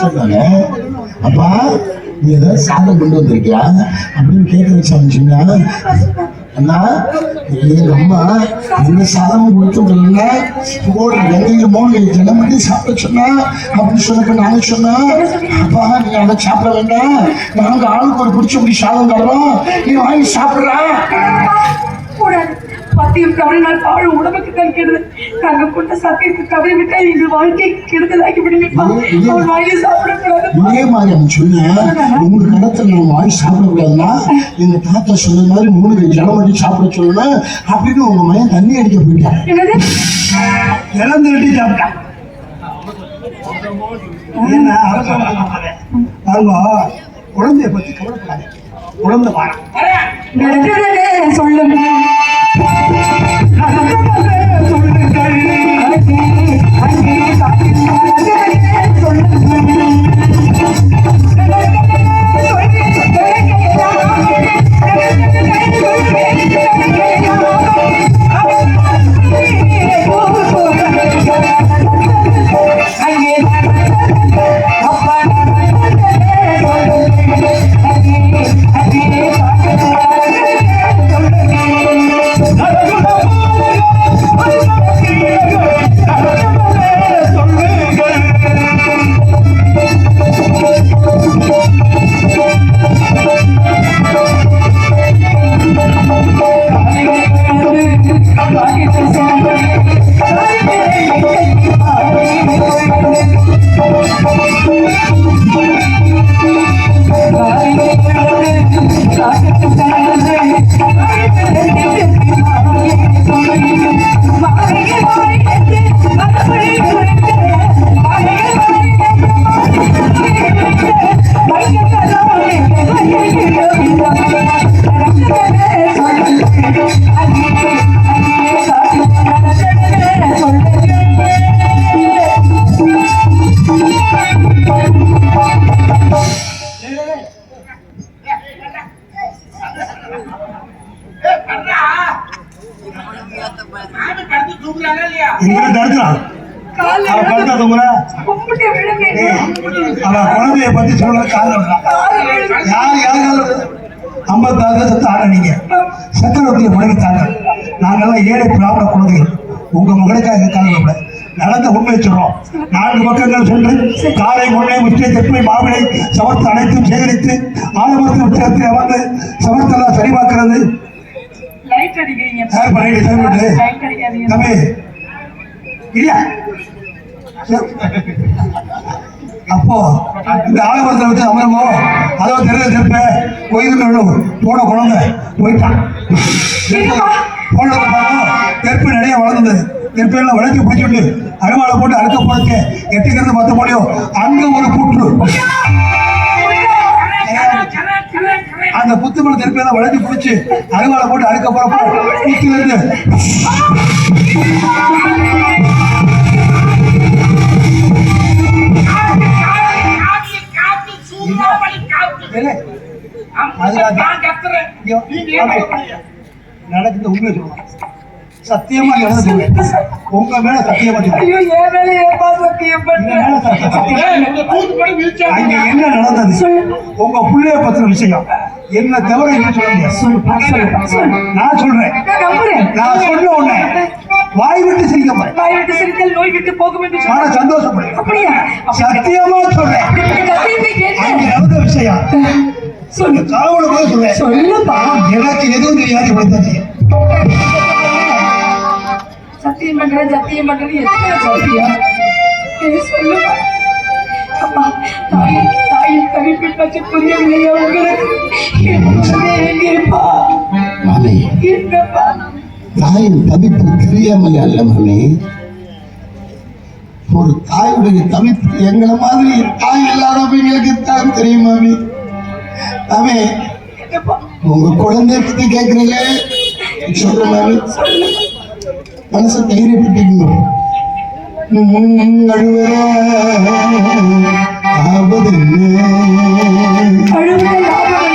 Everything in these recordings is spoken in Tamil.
சொன்னாங்க அப்பா நீ ஏதாவது சாதம் கொண்டு வந்திருக்கியா? அப்படின்னு கேட்க வச்சாங்க சொன்னா. அண்ணா எங்க அம்மா எந்த சாதமும் கொடுத்துருக்கல ஓடு கங்கையில் மூணு ஜலம் பண்ணி சாப்பிட சொன்னா? அப்படின்னு சொன்னப்ப நாங்க சொன்னா. அப்பா நீ அதை சாப்பிட வேண்டாம். நாங்க ஆளுக்கு ஒரு பிடிச்ச முடி சாதம் தரோம் நீ வாங்கி சாப்பிடுறா. கூடாது பத்தியம் தவறினால் பாழ் உடம்புக்கு தான் கெடுதல் நாங்க கொண்ட சத்தியத்தை தவறி விட்டா எங்கள் வாழ்க்கை கெடுதலாக்கி விடுவீப்பா. அவன் வாங்கி சாப்பிடக்கூடாது. இதே மாதிரி அவன் சொன்னேன் மூணு கடத்துல நம்ம வாங்கி சாப்பிடக்கூடாதுன்னா எங்க தாத்தா சொன்ன மாதிரி மூணு ஜலம் பண்ணி சாப்பிட சொல்லணும் அப்படின்னு உங்க மகன் தண்ணி அடிக்க போயிட்டான் என்னது? இழந்து வெட்டி சாப்பிட்டான் என்ன அரசாங்கம் குழந்தைய பத்தி கவலைப்படாது. குழந்தை வாரம் சொல்லுங்க. சொல்லுங்கள் அவன் குழந்தைய பத்தி சொல்ல காரணம் யார் யார் ஐம்பத்தாறு சத்து ஆட நீங்க. சக்கரவர்த்தியை முடங்கி தாங்க நாங்கெல்லாம் ஏழை பிராமண குழந்தைகள். உங்க மகனுக்காக காரணம் நடந்த உண்மை சொல்றோம். நான்கு பக்கங்கள் சென்று காலை முன்னே முற்றிய தெப்பை மாவிளை சமர்த்து அனைத்தும் சேகரித்து ஆலமரத்து உச்சத்தில் அமர்ந்து சமர்த்தெல்லாம் சரிபார்க்கிறது. தம்பி. இல்லையா அப்போ இந்த ஆலமரத்தில் வச்சு அமரமோ? அதோ தெரியல தெப்ப கோயில் போன குழந்தை போயிட்டான் போனதுக்கு அப்புறம் தெற்பு நிறைய வளர்ந்தது. தெற்பெல்லாம் வளர்ச்சி பிடிச்சிட்டு அருவாளை போட்டு அறுக்க போறதுக்கு எட்டுக்கிறது பத்து முடியும் அங்க ஒரு புற்று. அந்த புத்துமலை தெற்பெல்லாம் வளர்ச்சி பிடிச்சி அருவாளை போட்டு அறுக்க போறப்போ புத்துல இருந்து நடக்குது உண்மை சொல்லுவாங்க சத்தியமா நடந்து சொல்லுவேன் உங்க மேல சத்தியமா அங்க என்ன நடந்தது? உங்க புள்ளைய பத்தின விஷயம். என்ன தவிர என்ன சொல்ல முடியாது. சொல்லு நான் சொல்றேன். நான் சொன்ன உடனே வாய் விட்டு சிரிக்க போறேன் வாய் விட்டு சிரித்தல் நோய் விட்டு போகும் என்று ஆனா சொன்னார். சந்தோஷப்படுறேன் அப்படியா சத்தியமா சொல்றேன். நடந்த விஷயம். சொல்லு. காவல போய் சொல்றேன். சொல்லுப்பா. எனக்கு எதுவும் தெரியாது இப்படித்தான் செய்யும். சத்தியம் பண்றேன் சத்தியம் பண்றேன் எத்தனை ஏய், சொல்லுப்பா. அப்பா தாயின் தாயின் தவிப்பில் பற்றி புரியவில்லையா உங்களுக்கு? என்னப்பா தாயின் தவிப்பு தெரியாமல் அல்ல மாமி ஒரு தாயுடைய தவிப்பு எங்களை மாதிரி தாய் இல்லாதவங்களுக்கு தான் தெரியும் மாமி மாமி உங்க குழந்தைய பத்தி கேட்கறீங்க சொல்ற மாமி மனசை தைரியப்பட்டிக்கணும் அழுவ ஆவதென்ன அழுவதை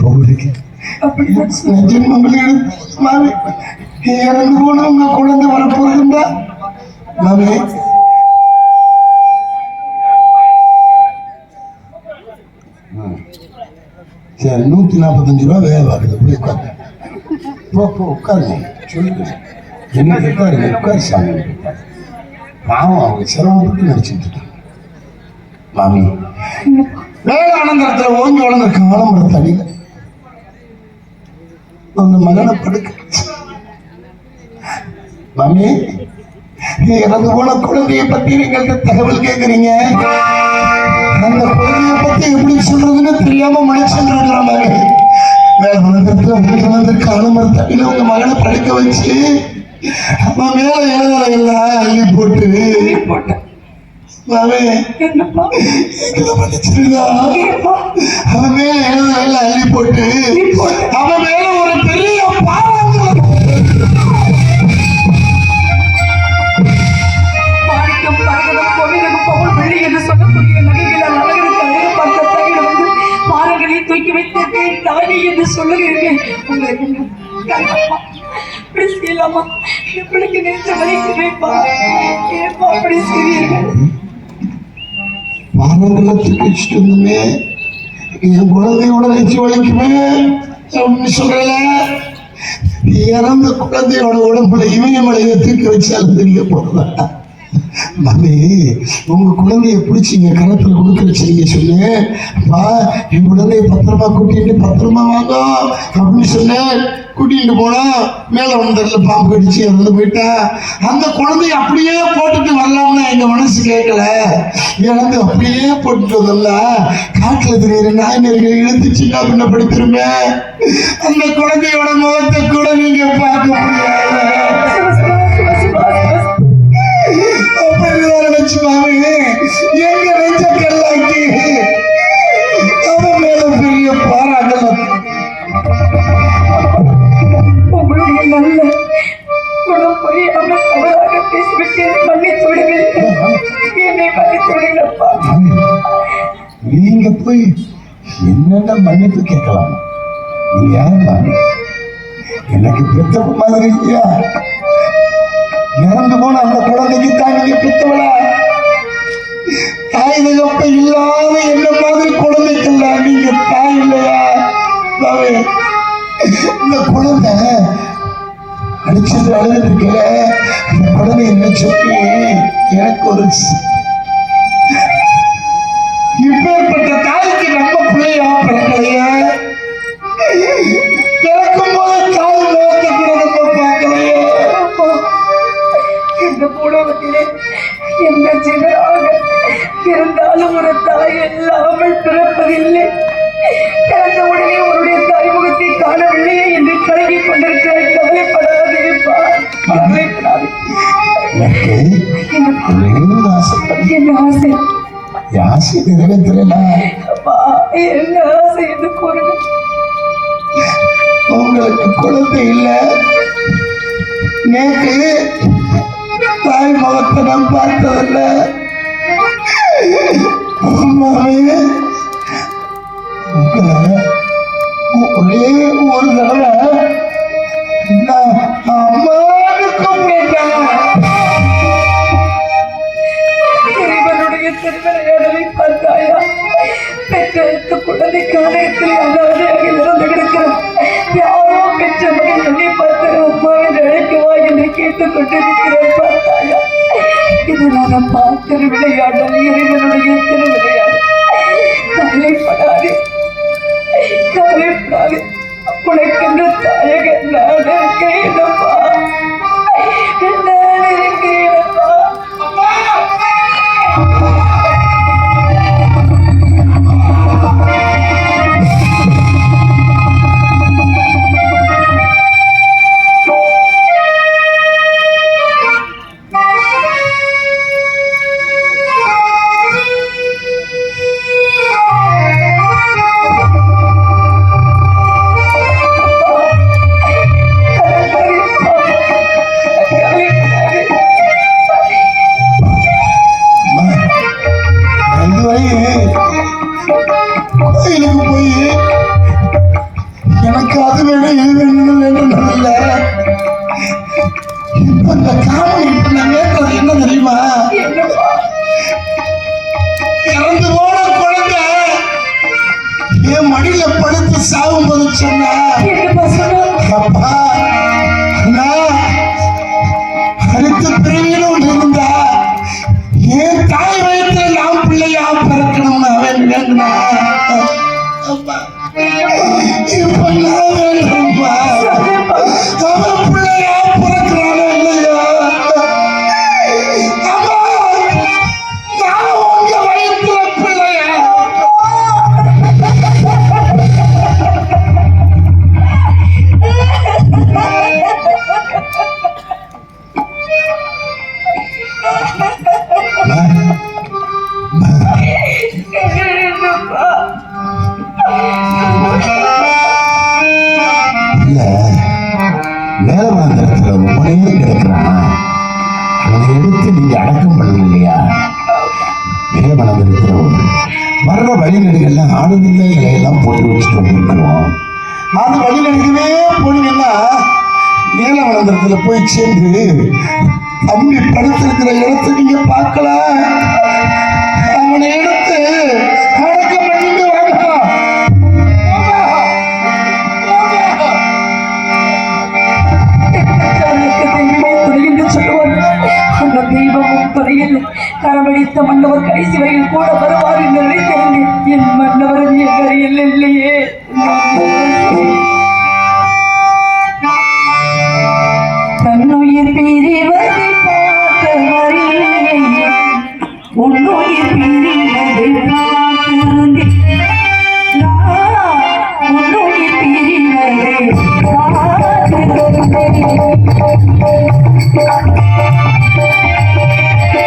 பொருளுக்கு அப்படிதான் ஜென்மங்கள் எடுத்து மாமி இறந்து போன உங்க குழந்தை வரப்போகுதுண்டா மாமி. சரி நூத்தி நாற்பத்தஞ்சு ரூபா வேலை பார்க்குது போய் உட்காரு போ போ உட்காருங்க சொல்லுங்க என்ன உட்காருங்க உட்காரு சாமி பாவம் அவங்க சிரமப்பட்டு நடிச்சுட்டு மாமி வேலை ஆனந்தரத்தில் ஓங்கி வளர்ந்துருக்க ஆலமரத்து அடியில் அந்த மகனை படுக்க வச்சு. மாமி நீ இறந்து போன குழந்தைய பத்தி நீங்கள்ட்ட தகவல் கேட்குறீங்க அந்த குழந்தைய பத்தி எப்படி சொல்றதுன்னு தெரியாம மனுஷன் இருக்கிற மாமி வேற உலகத்துல உங்களுக்கு வந்திருக்க ஆலமரத்து அடியில் உங்க மகனை படுக்க வச்சு அவன் மேல இலைகளை எல்லாம் அள்ளி போட்டு. போட்டேன். மாமி. என்னப்பா? எங்களை மன்னிச்சிருந்தா அவன் மேல எழுதுல அள்ளி போட்டு. அவன் மேல ஒரு பெரிய பாறைகளை தூக்கி வைத்திருக்கேன் தானி என்று சொல்லுகிறேன் உங்களுக்கு அப்படி செய்யலாமா எப்படி வலிக்கிறேன்ப்பா ஏப்பா அப்படி செய்வீர்கள் மரணத்துக்கு இஷ்டமே வச்சுட்டு என் குழந்தையோட நெச்சு வலிக்குமே? அப்படின்னு சொல்றல இறந்த குழந்தையோட உடம்புல இமயமலையை தூக்கி வச்சாலும் தெரிய போறதா மாமி உங்க குழந்தைய பிடிச்சிங்க கணத்துல கொடுக்க வச்சிருங்க சொன்னேன். அப்பா என் குழந்தைய பத்திரமா கூட்டிட்டு பத்திரமா வாங்க அப்படின்னு சொன்னேன். கூட்டிட்டு போனா மேலே வந்ததில் பாம்பு கடிச்சு இறந்து போயிட்டா. அந்த குழந்தைய அப்படியே போட்டுட்டு வரலாம்னு எங்க மனசு கேட்கல. இறந்து அப்படியே போட்டுட்டு வந்தோம்ல காட்டில் திரு நாயினர்கள் இழுத்து சின்ன பின்ன படுத்துருமே அந்த குழந்தையோட முகத்தை கூட நீங்க பார்க்க முடியாது அப்படிதான் நினைச்சு மாமி எங்க நெஞ்ச அவன் மேல பெரிய பாராட்டலாம் நல்ல குணம் தவறாக பேசிவிட்டு மன்னித்து விடுங்கள் என்னை மன்னித்து விடுங்களப்பா நீங்க போய் என்னென்ன மன்னிப்பு கேட்கலாம்? நீ யார் எனக்கு பெத்த மாதிரி இல்லையா? இறந்து போன அந்த குழந்தைக்கு தான் நீங்க பெத்தவளா? தாய் தகப்ப இல்லாத என்ன மாதிரி குழந்தைக்கெல்லாம் நீங்க தாய் இல்லையா? இந்த குழந்தை அடிச்சது அழுதுட்டு இருக்கல இந்த குழந்தை என்ன சொல்லி எனக்கு ஒரு இப்பேற்பட்ட தாய்க்கு நம்ம பிள்ளையா பிறக்கலையே? பிறக்கும் போது தாய் முகத்தை கூட நம்ம பார்க்கலையே? இந்த பூலோகத்திலே என்ன ஜீவனாக இருந்தாலும் ஒரு தாய் இல்லாமல் பிறப்பதில்லை. பிறந்த உடனே உன்னுடைய தாய்முகத்தை காணவில்லையே என்று கலங்கிக் கொண்டு நிறைவேற்றல அப்பா என்ன என்று கூறுங்க. உங்களுக்கு குழந்தை இல்ல. நேற்று தாய் முகத்தை நான் பார்த்ததில்ல. உங்களை ஒரே ஒரு தடவை நான் அம்மான்னு குழந்தை காலத்தில் அனாதையாக இறந்து கிடக்கிறோம் யாரோ பெற்ற மகன் என்னை பார்த்து அம்மாவின் அழைக்குவா என்று கேட்டுக் கொண்டிருக்கிறேன் பார்த்தாயா இது நான் பார்த்த திருவிளையாடல் இறைவனுடைய திருவிளையாடல் கவலைப்படாதே கவலைப்படாதே உனக்கு தாயக நான் இருக்கிறேனப்பா கடைசி வரையில் கூட வருவார் என்று நினைத்திருந்தேன் என் என்